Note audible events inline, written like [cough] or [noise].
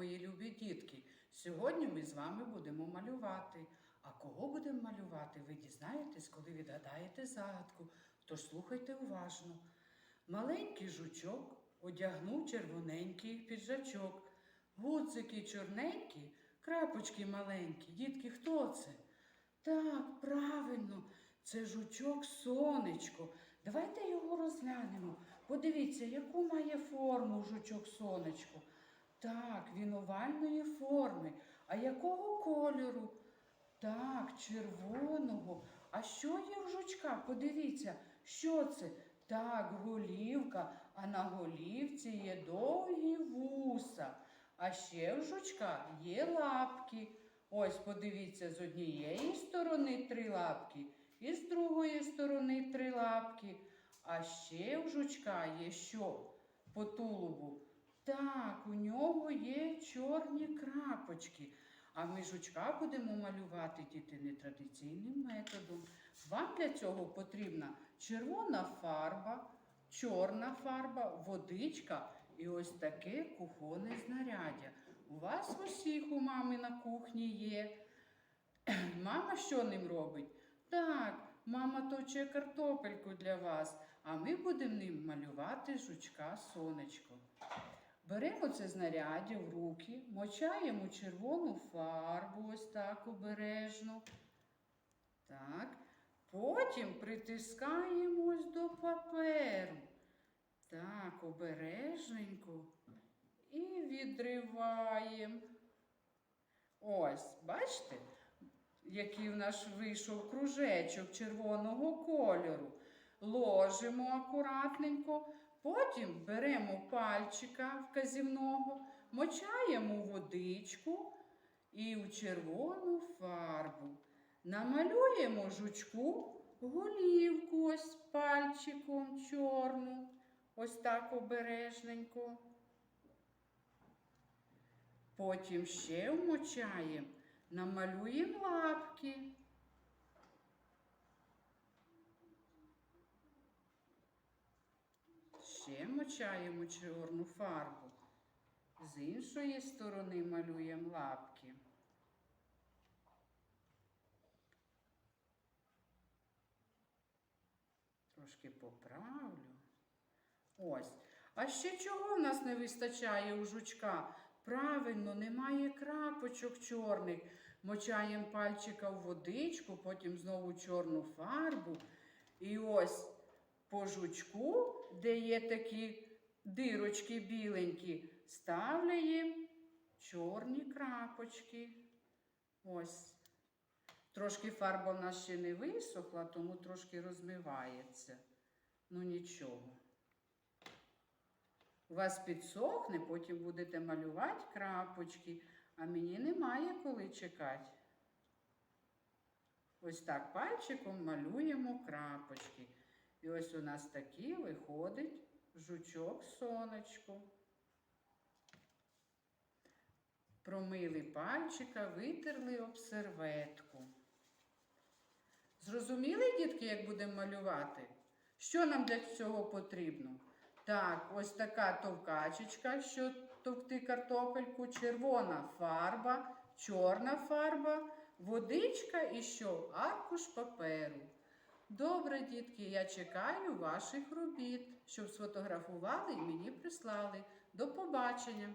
мої любі дітки! Сьогодні ми з вами будемо малювати. А кого будемо малювати, ви дізнаєтесь, коли відгадаєте загадку. Тож слухайте уважно. Маленький жучок одягнув червоненький піджачок. Гудзики чорненькі, крапочки маленькі. Дітки, хто це? Так, правильно, це жучок сонечко. Давайте його розглянемо. Подивіться, яку має форму жучок сонечко. Так, він овальної форми. А якого кольору? Так, червоного. А що є в жучка? Подивіться, що це? Так, голівка, а на голівці є довгі вуса. А ще в жучка є лапки. Ось подивіться, з однієї сторони три лапки, і з другої сторони три лапки. А ще в жучка є що? По тулубу. Так, у нього є чорні крапочки. А ми жучка будемо малювати діти нетрадиційним методом. Вам для цього потрібна червона фарба, чорна фарба, водичка і ось таке кухонне знаряддя. У вас усіх у мами на кухні є. [clears throat] Мама що ним робить? Так, мама точе картопельку для вас, а ми будемо ним малювати жучка сонечко. Беремо це знаряддя в руки, мочаємо червону фарбу, ось так обережно. Так. Потім притискаємо ось до паперу. Так, обережненько. І відриваємо. Ось, бачите, який в нас вийшов кружечок червоного кольору. Ложимо акуратненько, потім беремо пальчика вказівного, мочаємо водичку і в червону фарбу. Намалюємо жучку голівку ось пальчиком чорну, ось так обережненько. Потім ще вмочаємо, намалюємо лапки. Ще мочаємо чорну фарбу. З іншої сторони малюємо лапки. Трошки поправлю. Ось. А ще чого в нас не вистачає у жучка? Правильно, немає крапочок чорних. Мочаємо пальчика в водичку, потім знову чорну фарбу. І ось по жучку, де є такі дирочки біленькі, ставляємо чорні крапочки. Ось. Трошки фарба в нас ще не висохла, тому трошки розмивається. Ну нічого. У вас підсохне, потім будете малювати крапочки, а мені немає коли чекати. Ось так пальчиком малюємо крапочки. І ось у нас такий виходить жучок сонечко. Промили пальчика, витерли об серветку. Зрозуміли, дітки, як будемо малювати? Що нам для цього потрібно? Так, ось така товкачечка, що товкти картопельку, червона фарба, чорна фарба, водичка і що? Аркуш паперу. Добре, дітки, я чекаю ваших робіт, щоб сфотографували і мені прислали. До побачення!